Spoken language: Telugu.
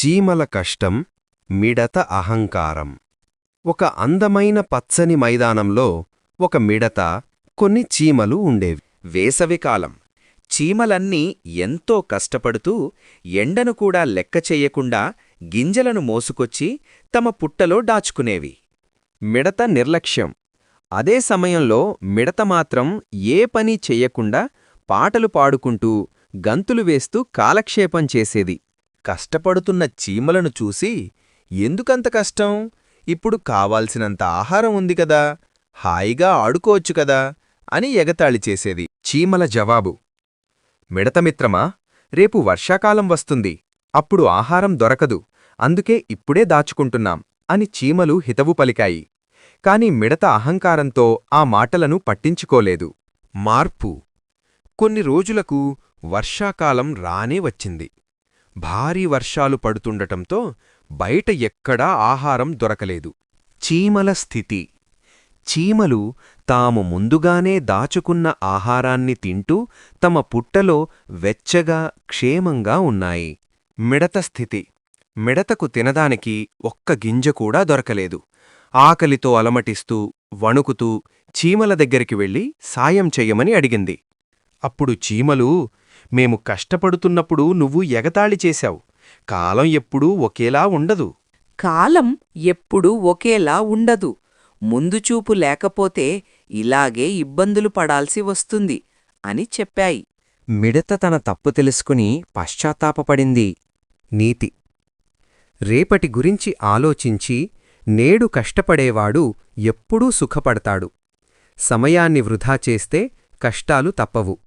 చీమల కష్టం మిడత అహంకారం. ఒక అందమైన పచ్చని మైదానంలో ఒక మిడత కొన్ని చీమలు ఉండేవి. వేసవికాలం చీమలన్నీ ఎంతో కష్టపడుతూ ఎండను కూడా లెక్క చెయ్యకుండా గింజలను మోసుకొచ్చి తమ పుట్టలో దాచుకునేవి. మిడత నిర్లక్ష్యం. అదే సమయంలో మిడత మాత్రం ఏ పని చెయ్యకుండా పాటలు పాడుకుంటూ గంతులు వేస్తూ కాలక్షేపం చేసేది. కష్టపడుతున్న చీమలను చూసి ఎందుకంత కష్టం? ఇప్పుడు కావాల్సినంత ఆహారం ఉంది కదా హాయిగా ఆడుకోవచ్చు కదా అని ఎగతాళి చేసేది చీమల జవాబు. మిడతమిత్రమా రేపు వర్షాకాలం వస్తుంది అప్పుడు ఆహారం దొరకదు అందుకే ఇప్పుడే దాచుకుంటున్నాం అని చీమలు హితవు పలికాయి. కాని మిడత అహంకారంతో ఆ మాటలను పట్టించుకోలేదు. మార్పు. కొన్ని రోజులకు వర్షాకాలం రానే వచ్చింది. భారీ వర్షాలు పడుతుండటంతో బయట ఎక్కడా ఆహారం దొరకలేదు. చీమల స్థితి. చీమలు తాము ముందుగానే దాచుకున్న ఆహారాన్ని తింటూ తమ పుట్టలో వెచ్చగా క్షేమంగా ఉన్నాయి. మిడత స్థితి. మిడతకు తినదానికి ఒక్క గింజ కూడా దొరకలేదు. ఆకలితో అలమటిస్తూ వణుకుతూ చీమల దగ్గరికి వెళ్ళి సాయం చెయ్యమని అడిగింది. అప్పుడు చీమలు మేము కష్టపడుతున్నప్పుడు నువ్వు ఎగతాళి చేశావు. కాలం ఎప్పుడూ ఒకేలా ఉండదు. కాలం ఎప్పుడూ ఒకేలా ఉండదు. ముందుచూపు లేకపోతే ఇలాగే ఇబ్బందులు పడాల్సి వస్తుంది అని చెప్పాయి. మిడత తన తప్పు తెలుసుకుని పశ్చాత్తాపపడింది. నీతి. రేపటి గురించి ఆలోచించి నేడు కష్టపడేవాడు ఎప్పుడూ సుఖపడతాడు. సమయాన్ని వృధా చేస్తే కష్టాలు తప్పవు.